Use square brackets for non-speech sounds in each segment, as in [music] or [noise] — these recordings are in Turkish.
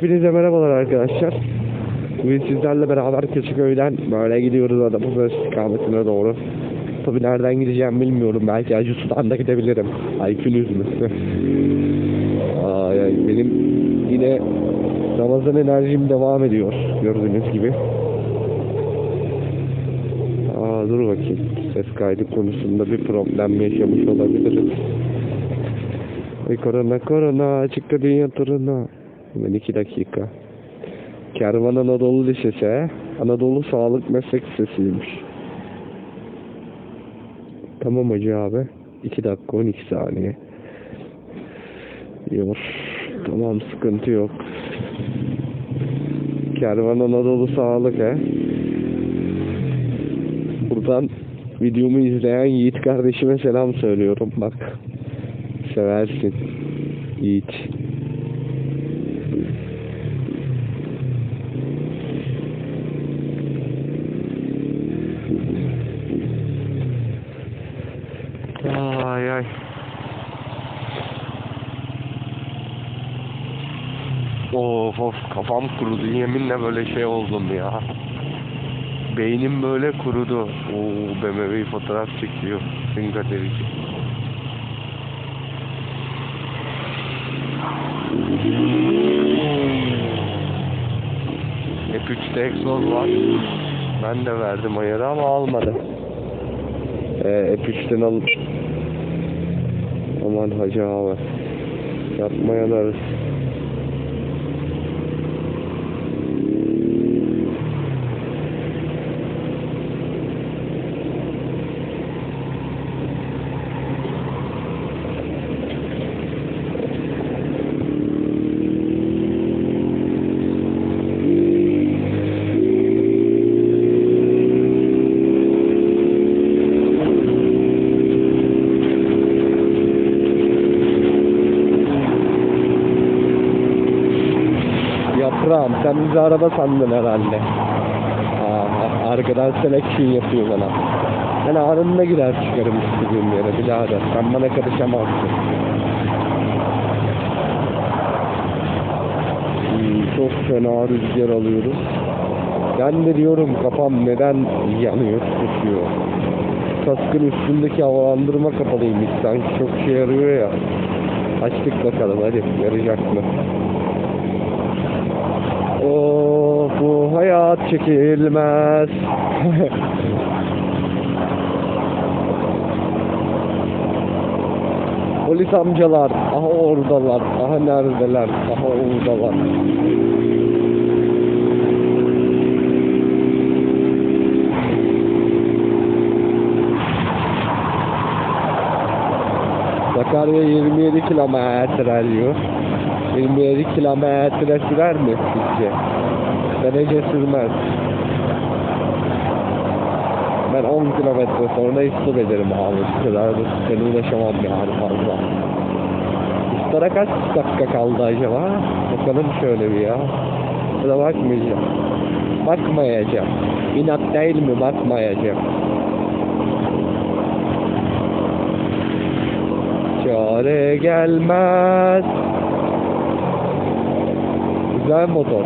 Hepinize merhabalar arkadaşlar. Bugün sizlerle beraber Keçiköy'den böyle gidiyoruz Adapazarı istikametine doğru. Tabi nereden gideceğim bilmiyorum. Belki Acısu'dan da gidebilirim. Aykün üzmesi. Ay, ay, benim yine Ramazan enerjim devam ediyor. Gördüğünüz gibi. Aa, dur bakayım. Ses kaydı konusunda bir problem yaşamış olabiliriz. Ay korona korona çıktı dünya turuna. Hemen iki dakika. Kervan Anadolu Lisesi, Anadolu Sağlık Meslek Lisesi'ymiş. Tamam hacı abi. 2 dakika 12 saniye. Yok. Tamam sıkıntı yok. Kervan Anadolu Sağlık he. Buradan videomu izleyen Yiğit kardeşime selam söylüyorum bak. Seversin. Yiğit. Ay ay. Of of kafam kurudu yeminle böyle şey oldum ya. Beynim böyle kurudu. Oo BMW fotoğraf çekiyor. Singaterici. Hep 3'te egzoz var. Ben de verdim ayarı ama almadı. Ee, hep 3'ten al. Aman hacı abi. Yapmayan Yaprağım sen bizi araba sandın herhalde. Aa, arkadan selection yapıyor bana. Ben anında gider çıkarım istediğim yere birader. Sen bana karışamazsın. Hmm, çok fena rüzgar alıyoruz. Ben de diyorum kafam neden yanıyor, tutuyor. Kaskın üstündeki havalandırma kapalıymış. Sanki çok şey yarıyor ya. Açtık bakalım hadi yarayacak mı? Oh bu hayat çekilmez. [laughs] Polis amcalar, aha oradalar, aha neredeler, aha oradalar. Sakarya 27 kilometre diyor. 27 kilometre sürer mi sizce? Bence sürmez. Ben 10 kilometre sonra istop ederim abi. Bu kadar da ben uğraşamam yani fazla. İstara kaç dakika kaldı acaba? Bakalım şöyle bir ya. Da bakmayacağım. Bakmayacağım. İnat değil mi? Bakmayacağım. Çare gelmez. Güzel motor.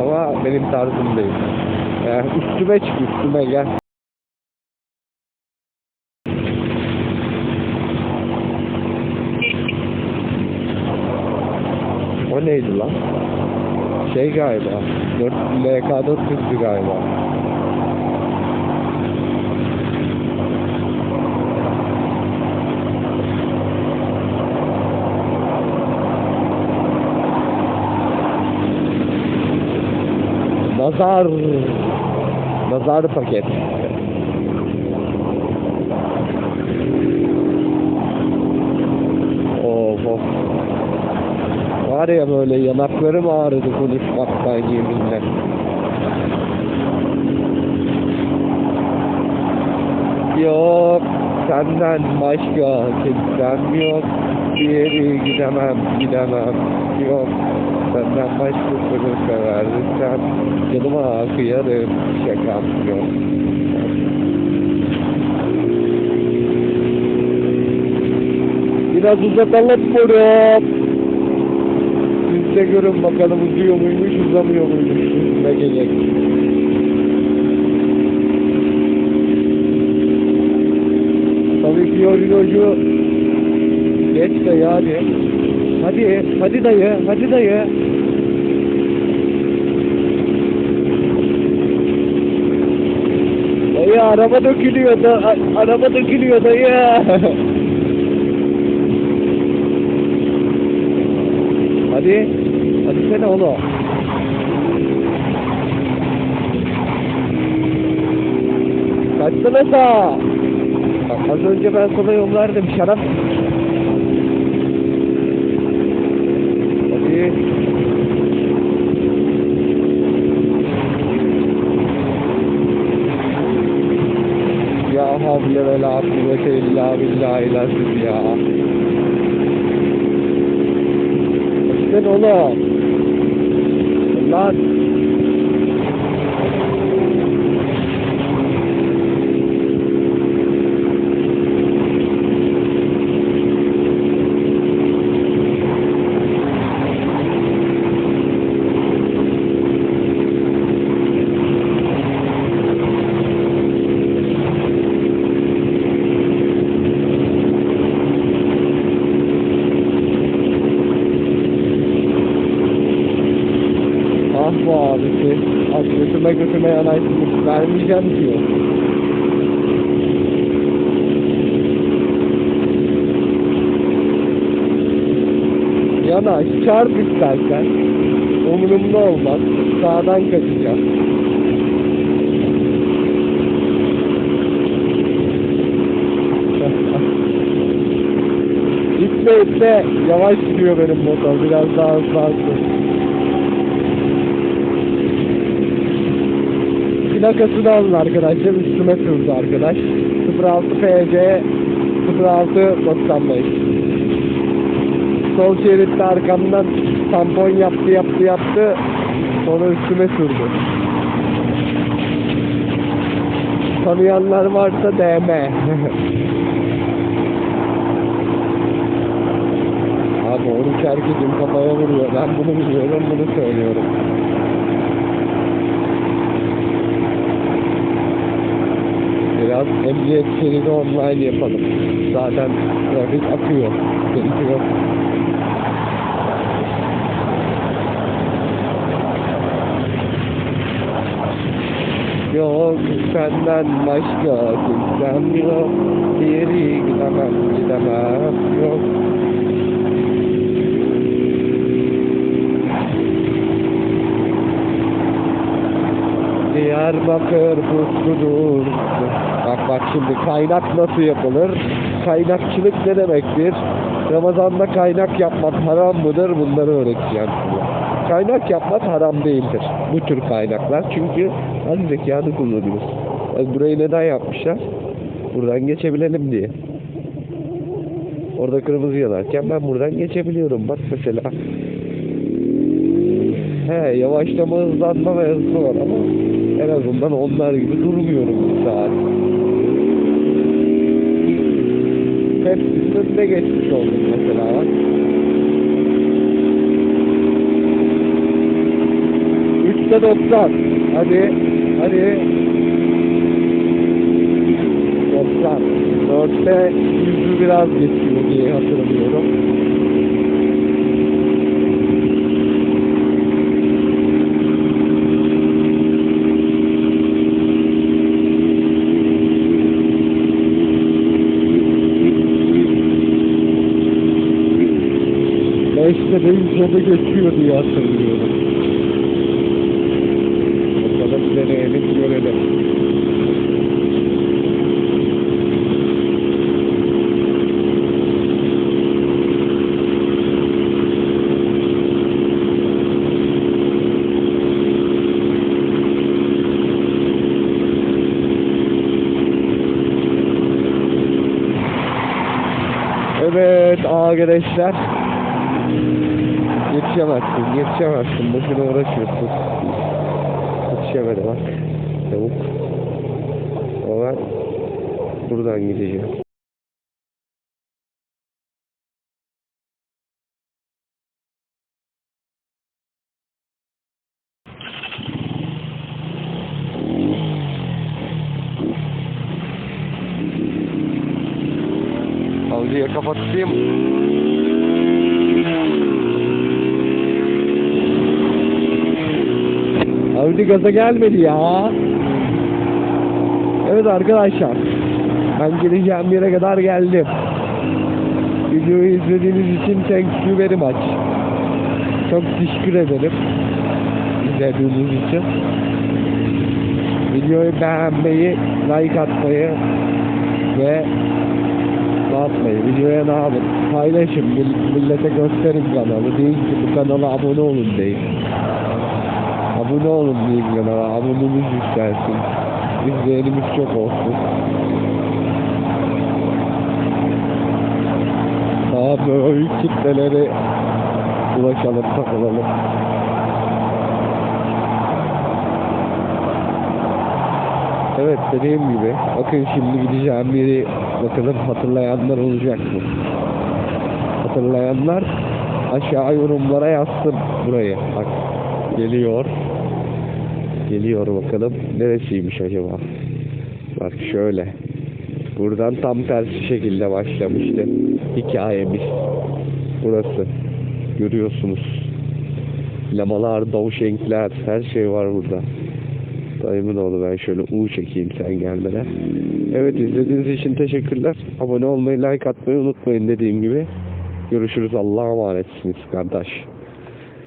Ama benim tarzım değil. Yani üstüme çık üstüme gel. O neydi lan? Şey galiba. 4 LK400'dü galiba. Nazar. Nazar paket. Of of. Var ya böyle yanaklarım ağrıdı konuşmaktan yeminle. Yok senden başka kimsem yok. Yere gidemem gidemem yok. Senden başkasını seversem canıma kıyarım şakam yok. Biraz uzatalım bunu. Siz de görün bakalım uzuyor muymuş uzamıyor muymuş üstüne gelecek. Tabii ki yorucu geç dayı hadi. Hadi, hadi dayı, hadi dayı. Dayı araba dökülüyor da, araba dökülüyor dayı. [laughs] hadi, hadi sen oğlum. Kaçsana. Bak, az önce ben sana yollardım şarap. Havle ve la kuvvete illa billahi lazım ya. Sen oğlum. Lan. Yanaysın. Vermeyeceğim diyor. Yanaş, çarp istersen. Umurumda olmaz. Sağdan kaçacağım. İtle itle. Yavaş gidiyor benim motor. Biraz daha hızlansın. Plakasını alın arkadaşlar. Üstüme sürdü arkadaş. 06 PC 06 95. Sol şeritte arkamdan tampon yaptı yaptı yaptı. Sonra üstüme sürdü. Tanıyanlar varsa DM. [laughs] Abi onu herkesin kafaya vuruyor. Ben bunu biliyorum, bunu söylüyorum. Biraz emniyet şeridi online yapalım. Zaten trafik akıyor. Yok. Yok senden başka kimsem yok. Geri gidemem gidemem yok. Diyarbakır pusludur. Bak bak şimdi kaynak nasıl yapılır? Kaynakçılık ne demektir? Ramazan'da kaynak yapmak haram mıdır? Bunları öğreteceğim size. Kaynak yapmak haram değildir. Bu tür kaynaklar. Çünkü az zekanı kullanıyoruz. Bak burayı neden yapmışlar? Buradan geçebilelim diye. Orada kırmızı yanarken ben buradan geçebiliyorum. Bak mesela. He yavaşlama hızlanma ve hızlı var ama en azından onlar gibi durmuyorum bir saat. Hepsinin önüne geçmiş oldum mesela bak. Üçte doksan. Hadi. Hadi. Doksan. Dörtte yüzü biraz geçiyor diye hatırlıyorum. Beşte de yüzde geçiyor diye hatırlıyorum. Bakalım deneyelim görelim. Evet arkadaşlar. Yetişemezsin, yetişemezsin. Boşuna uğraşıyorsun. Yetişemedi bak. Tavuk. Ama ben buradan gideceğim. Avcıya kapattım. Audi gaza gelmedi ya. Evet arkadaşlar. Ben geleceğim yere kadar geldim. Videoyu izlediğiniz için thank you very much. Çok teşekkür ederim. İzlediğiniz için. Videoyu beğenmeyi, like atmayı ve ne yapmayı, videoya ne yapın? Paylaşın, mill- millete gösterin kanalı. Deyin ki bu kanala abone olun deyin. Abone olun deyin kanala, abonemiz yükselsin. İzleyenimiz çok olsun. Daha büyük kitlelere ulaşalım, takılalım. Evet dediğim gibi bakın şimdi gideceğim yeri bakalım hatırlayanlar olacak mı? Hatırlayanlar aşağı yorumlara yazsın burayı. Bak geliyor. Geliyor bakalım. Neresiymiş acaba? Bak şöyle. Buradan tam tersi şekilde başlamıştı hikayemiz. Burası. Görüyorsunuz. Lamalar, davşenkler, her şey var burada. Dayımın oğlu ben şöyle U çekeyim sen gelmeden. Evet izlediğiniz için teşekkürler. Abone olmayı, like atmayı unutmayın dediğim gibi. Görüşürüz. Allah'a emanetsiniz kardeş.